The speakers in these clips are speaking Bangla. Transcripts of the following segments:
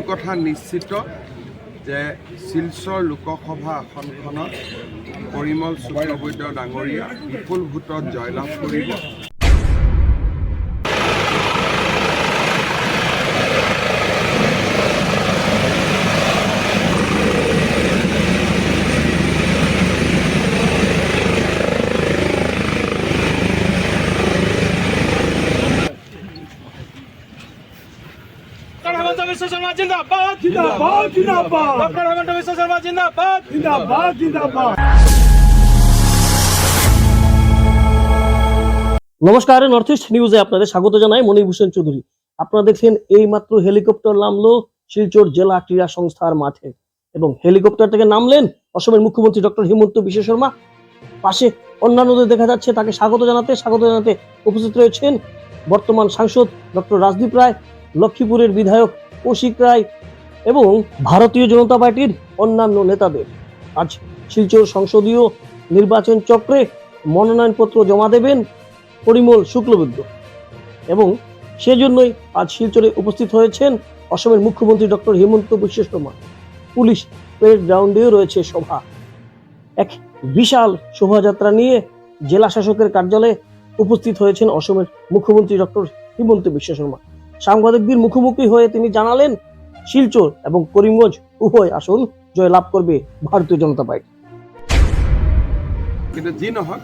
এইটো কথা নিশ্চিত যে শিলচৰ লোকসভা আসনখনত পৰিমল শুক্লবৈদ্য ডাঙৰীয়া বিপুল ভোটত জয়লাভ কৰিব। विश्व शर्मा जिंदाबाद जिंदाबाद जिंदाबाद डॉक्टर हेमंत विश्व शर्मा जिंदाबाद जिंदाबाद जिंदाबाद নমস্কার নর্থ ইস্ট নিউজে আপনাদের স্বাগত জানাই মণিভূষণ চৌধুরী আপনারা দেখলেন এই মাত্র হেলিকপ্টার নামলো শিলচর জেলা ক্রীড়া সংস্থার মাঠে এবং হেলিকপ্টার থেকে নামলেন অসমের মুখ্যমন্ত্রী ডক্টর হিমন্ত বিশ্ব শর্মা পাশে অন্যান্যদের দেখা যাচ্ছে তাকে স্বাগত জানাতে স্বাগত জানাতে উপস্থিত রয়েছেন বর্তমান সাংসদ ডক্টর রাজদীপ রায় লক্ষ্মীপুরের বিধায়ক কৌশিক রায় এবং ভারতীয় জনতা পার্টির অন্যান্য নেতাদের। আজ শিলচর সংসদীয় নির্বাচন চক্রে মনোনয়নপত্র জমা দেবেন পরিমল শুক্লবৈদ্য এবং সেজন্যই আজ শিলচরে উপস্থিত হয়েছেন অসমের মুখ্যমন্ত্রী ডক্টর হেমন্ত বিশ্ব শর্মা। পুলিশ প্যারেড গ্রাউন্ডেও রয়েছে সভা। এক বিশাল শোভাযাত্রা নিয়ে জেলা শাসকের কার্যালয়ে উপস্থিত হয়েছেন অসমের মুখ্যমন্ত্রী ডক্টর হিমন্ত বিশ্ব শর্মা। সাংবাদিকদের মুখোমুখি হয়ে তিনি জানালেন, শিলচর এবং করিমগঞ্জ উভয় আসন জয়লাভ করবে ভারতীয় জনতা পার্টি। কিন্তু যি নহওক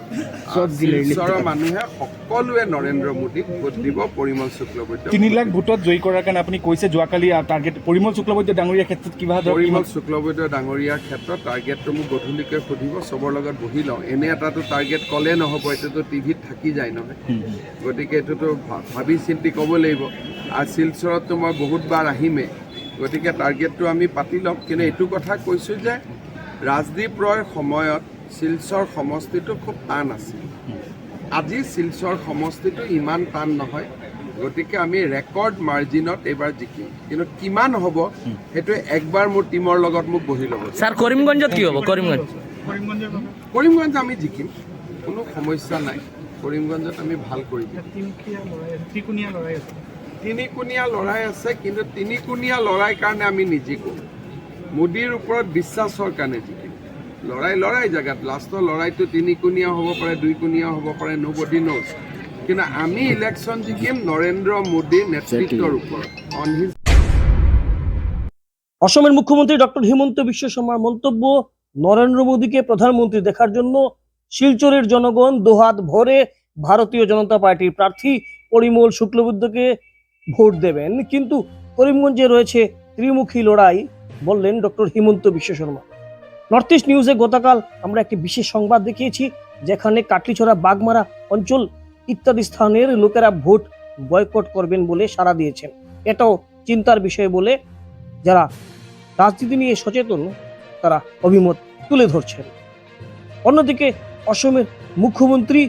শিলচৰৰ মানুহে সকলোৱে নৰেন্দ্ৰ মোদীক ভোট দিব পৰিমল শুক্লবৈদ্য তিনি লাখ ভোটত জয়ী কৰাৰ কাৰণে আপুনি কৈছে যোৱাকালি টাৰ্গেট পৰিমল শুক্লবৈদ্য ডাঙৰীয়াৰ ক্ষেত্ৰত কিবা পৰিমল শুক্লবৈদ্য ডাঙৰীয়াৰ ক্ষেত্ৰত টাৰ্গেটটো মোক গধূলিকৈ সুধিব চবৰ লগত বহি লওঁ। এনে এটাতো টাৰ্গেট ক'লে নহ'ব এইটোতো টিভিত থাকি যায় নহয়। গতিকে এইটোতো ভা- ভাবি চিন্তি ক'ব লাগিব। আৰু শিলচৰততো মই বহুতবাৰ আহিমেই গতিকে টাৰ্গেটটো আমি পাতি ল'ম। কিন্তু এইটো কথা কৈছোঁ যে ৰাজদীপ ৰয়ৰ সময়ত শিলচৰ সমষ্টিটো খুব টান আছিল। আজি শিলচৰ সমষ্টিটো ইমান টান নহয় গতিকে আমি ৰেকৰ্ড মাৰ্জিনত এইবাৰ জিকিম। কিন্তু কিমান হ'ব সেইটো একবাৰ মোৰ টীমৰ লগত মোক বহি ল'ব স্যার করিমগঞ্জত কি হব? করিমগঞ্জ কৰিমগঞ্জ আমি জিকিম কোনো সমস্যা নাই। কৰিমগঞ্জত আমি ভালো কৰি দিম। তিনিকুণীয়া লৰাই আছে কিন্তু তিনিকুণীয়া লৰাই কাৰণে আমি নিজিকো। মোদীৰ ওপৰত বিশ্বাসৰ কাৰণে জিকিম। লৰাই লৰাই জেগাত। লাষ্টৰ লৰাইটো তিনিকুণীয়া হ'ব পাৰে দুইকুণীয়া হ'ব পাৰে নো বডি ন'জ কিন্তু আমি ইলেকশ্যন জিকিম নৰেন্দ্ৰ মোদীৰ নেতৃত্বৰ ওপৰত। অন হিজ অসমের মুখ্যমন্ত্রী ডক্টর হিমন্ত বিশ্ব শর্মার মন্তব্য নরেন্দ্র মোদীকে প্রধানমন্ত্রী দেখার জন্য শিলচরের জনগণ দোহাত ভরে ভারতীয় জনতা পার্টির প্রার্থী পরিমল শুক্লবুদ্ধকে ভোট দেবেন। কিন্তু করিমগঞ্জে রয়েছে ত্রিমুখী লড়াই বললেন doctor Himanta Biswa Sarma. North east নিউজে গতকাল আমরা একটি বিশেষ সংবাদ দেখিয়েছি, যেখানে কাটলিছড়া, বাগমারা অঞ্চল ইত্যাদি স্থানের লোকেরা ভোট বয়কট করবেন বলে সাড়া দিয়েছেন। এটাও চিন্তার বিষয় বলে যারা রাজনীতি নিয়ে সচেতন, তারা অভিমত তুলে ধরছেন। অন্যদিকে অসমের মুখ্যমন্ত্রী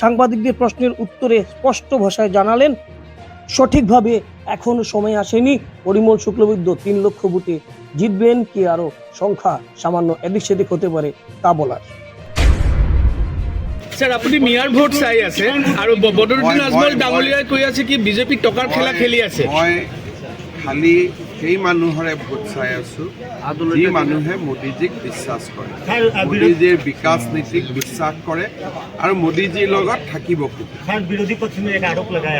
সাংবাদিকদের প্রশ্নের উত্তরে স্পষ্ট ভাষায় জানালেন সঠিকভাবে এখন সময় আসেনি। পরিমল শুক্লবৈদ্য তিন লক্ষ বুটে জিতবেন কি আরও? সংখ্যা সামান্য এদিক সেদিক হতে পারে তা বলার। স্যার আপনি মিয়ার ভোট চাই আছে আৰু আজমল আছে কি বিজেপি খেলা খেলি আছে? খালি সেই মানুহৰে ভোট চাই আছো যি মানুহে মোদীজীক বিশ্বাস কৰে। মোদীজীৰ বিকাশ নীতিক বিশ্বাস কৰে আৰু মোদীজীৰ লগত থাকিব খোজে বিৰোধী পক্ষে আৰোপ লগাই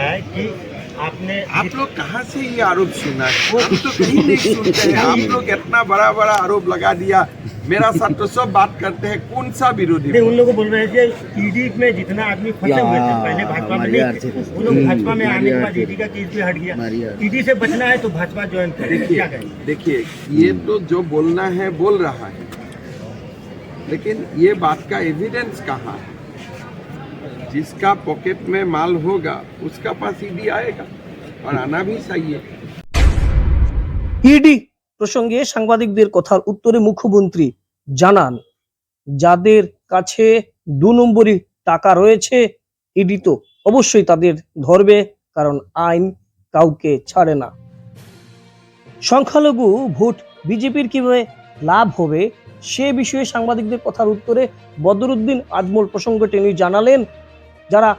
कि आपने आप लोग कहाँ से ये आरोप सुना? है हम तो कहीं नहीं सुनते हैं। आप लोग इतना बड़ा बड़ा आरोप लगा दिया। मेरा साथ तो सब बात करते हैं। कौन सा विरोधी नहीं, उन लोग बोल रहे हैं कि ईडी में जितना आदमी फंसे हुए थे पहले भाजपा में नहीं थे, वो लोग भाजपा में आने के बाद ईडी का केस भी हट गया। ईडी से बचना है तो भाजपा ज्वाइन करें देखिए देखिए ये तो जो बोलना है बोल रहा है। लेकिन ये बात का एविडेंस कहाँ है? जिसका पॉकेट में माल होगा उसका पास ईडी आएगा और आना भी चाहिए ইডি প্রসঙ্গে সাংবাদিকদের কথার উত্তরে মুখ্যমন্ত্রী জানান যাদের কাছে দু নম্বরই টাকা রয়েছে ইডি তো অবশ্যই তাদের ধরবে কারণ আইন কাউকে ছাড়ে না সংখ্যালঘু ভোট বিজেপির কিভাবে লাভ হবে সে বিষয়ে সাংবাদিকদের কথার উত্তরে বদরুদ্দিন আজমল প্রসঙ্গ টেনে জানালেন যারা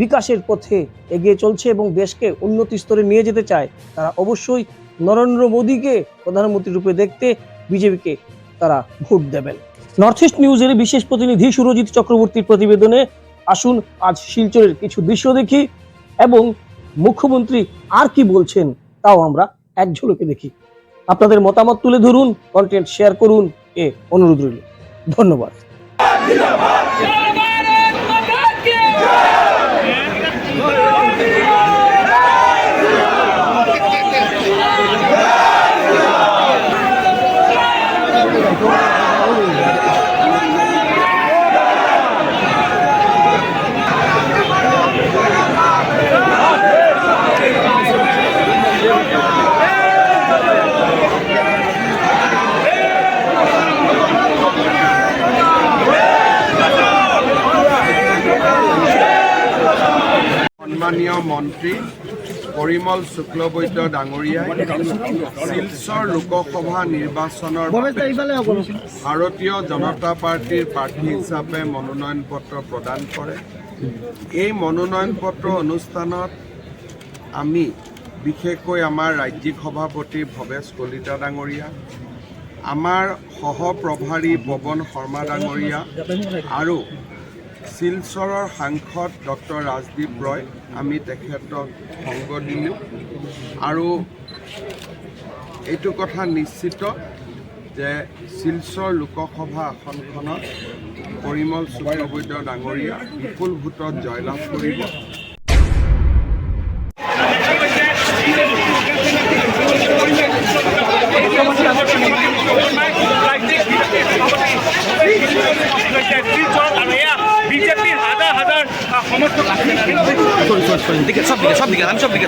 বিকাশের পথে এগিয়ে চলছে এবং দেশকে উন্নতি স্তরে নিয়ে যেতে চায়, তারা অবশ্যই নরেন্দ্র মোদীকে প্রধানমন্ত্রী রূপে দেখতে বিজেপিকে তারা ভোট দেবেন। নর্থ ইস্ট নিউজের বিশেষ প্রতিনিধি সুরজিৎ চক্রবর্তীর প্রতিবেদনে আসুন, আজ শিলচরের কিছু দৃশ্য দেখি এবং মুখ্যমন্ত্রী আর কি বলছেন তাও আমরা এক ঝলকে দেখি। আপনাদের মতামত তুলে ধরুন কন্টেন্ট শেয়ার করুন, এ অনুরোধ রইল। ধন্যবাদ। সন্মানীয় মন্ত্ৰী পৰিমল শুক্লবৈদ্য ডাঙৰীয়াই শিলচৰ লোকসভা নিৰ্বাচনৰ ভাৰতীয় জনতা পাৰ্টীৰ প্ৰাৰ্থী হিচাপে মনোনয়ন পত্ৰ প্ৰদান কৰে। এই মনোনয়ন পত্ৰ অনুষ্ঠানত আমি, বিশেষকৈ আমাৰ ৰাজ্যিক সভাপতি ভৱেশ কলিতা ডাঙৰীয়া, আমাৰ সহপ্ৰভাৰী পৱন শৰ্মা ডাঙৰীয়া আৰু শিলচৰৰ সাংসদ ডক্টৰ ৰাজদীপ ৰয়, আমি তেখেতক সংগ দিলোঁ। আৰু এইটো কথা নিশ্চিত যে শিলচৰ লোকসভা আসনখনত পৰিমল শুক্লবৈদ্য ডাঙৰীয়া বিপুল ভোটত জয়লাভ কৰিব। আছে সব দিকে সব দিকে আমি সব দিকে।